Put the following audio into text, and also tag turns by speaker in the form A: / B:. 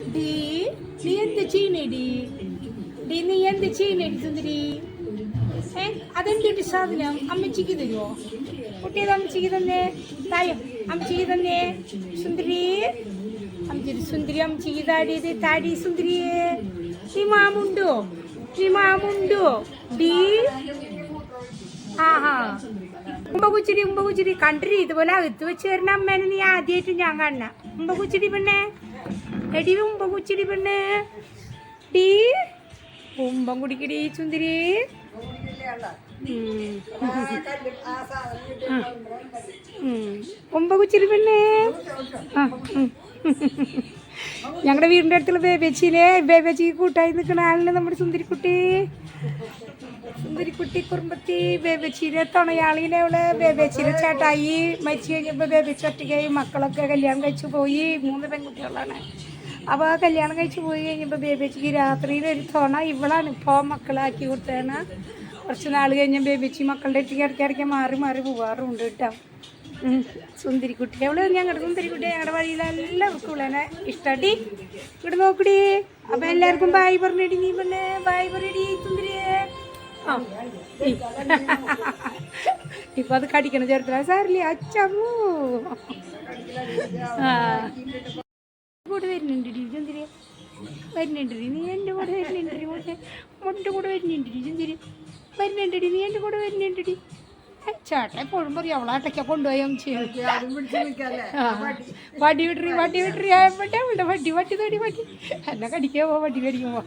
A: D നീ എന്ത് ചെയ്യണേടി നീ എന്ത് ചെയ്യണേടി സുന്ദരി? ഏ സാധനം? അമ്മച്ചിക്ക് തരുമോ കുട്ടിയത് അമ്മച്ചിക്ക് തന്നെ? തായോ അമ്മച്ചിക്ക് തന്നെ? സുന്ദരി അമ്മച്ചി സുന്ദരി അമ്മച്ചിക്ക് താടിയത് താടി സുന്ദരിയെ നീ മാമുണ്ടോ? നീ മാമുണ്ടോ? ഡീ? ആഹാ. ഉമ്പകുച്ചിരി ഉമ്പകുച്ചിരി കണ്ടിരി ഇതുപോലെ അകത്ത് വെച്ച് തരുന്ന അമ്മേനെ നീ ആദ്യമായിട്ട് ഞാൻ കാണണ ഉമ്പകുച്ചിരി പെണ്ണേ. എടി ഉമ്പകുച്ചിരി പെണ്ണ്. ഡീ. ഉമ്പം കുടിക്കടി ചുന്തിരി ഉമ്പകുച്ചിരി പെണ്ണേ. ആ ഞങ്ങളുടെ വീടിന്റെ അടുത്തുള്ള ബേബേച്ചിയിലേ ബേബേച്ചി കൂട്ടായി നിൽക്കുന്ന ആളിന് നമ്മുടെ സുന്ദരിക്കുട്ടി? സുന്ദരിക്കുട്ടി കുറുമ്പത്തി ബേബേച്ചിയിലെ തുണയാളിനെ അവൾ ബേബേച്ചിയിലെ ചേട്ടായി. മരിച്ചു കഴിഞ്ഞപ്പോൾ ബേബേച്ചി ഒറ്റയ്ക്കായി. മക്കളൊക്കെ കല്യാണം കഴിച്ചു പോയി. മൂന്ന് പെൺകുട്ടികളാണ്. അപ്പോൾ ആ കല്യാണം കഴിച്ചു പോയി കഴിഞ്ഞപ്പോൾ ബേബേച്ചിക്ക് രാത്രിയിൽ ഒരു തുണ ഇവളാണ് ഇപ്പോൾ മക്കളാക്കി കൊടുത്തതാണ്. കുറച്ച് നാൾ കഴിഞ്ഞ ബേബേച്ചി മക്കളുടെ അടുത്തേക്ക് ഇടയ്ക്ക് ഇടയ്ക്ക് മാറി മാറി പോകാറുണ്ട് കേട്ടോ. സുന്ദരിക്കുട്ടി. അവൾ ഞങ്ങളുടെ സുന്ദരിക്കുട്ടി? ഞങ്ങളുടെ വഴിയിൽ എല്ലാവർക്കും ഉള്ളതിനെ ഇഷ്ടടി. ഇവിടെ നോക്കടി. അപ്പൊ എല്ലാവർക്കും ബായ് പറഞ്ഞിടി നീ പിന്നെ ബായ് പറഞ്ഞിടി സുന്ദരിയെ. ആ. ഇപ്പൊ അത് കടിക്കണ ചേർത്തില്ല സാറില്ലേ അച്ചമ്മൂ. ആ. കൂടെ വരുന്നുണ്ടി ചുന്തിരി വരുന്നുണ്ടടി. നീ എന്റെ കൂടെ വരുന്നുണ്ടി മോട്ടെ മോന്റെ കൂടെ വരുന്നുണ്ടി ചുന്തിരി വരുന്നുണ്ടടി. നീ എന്റെ കൂടെ വരുന്നുണ്ടടി. ചേട്ടൻ എപ്പോഴും പറയും അവളാട്ടയ്ക്ക കൊണ്ടുപോയും ചെയ്യും. വടി വിട്ടറി വടി വിട്ടറി ആയപ്പോട്ടെ അവളുടെ വടി വട്ടി തടി വടി. എന്നെ കടിക്കാമോ വടി കടിക്കുമോ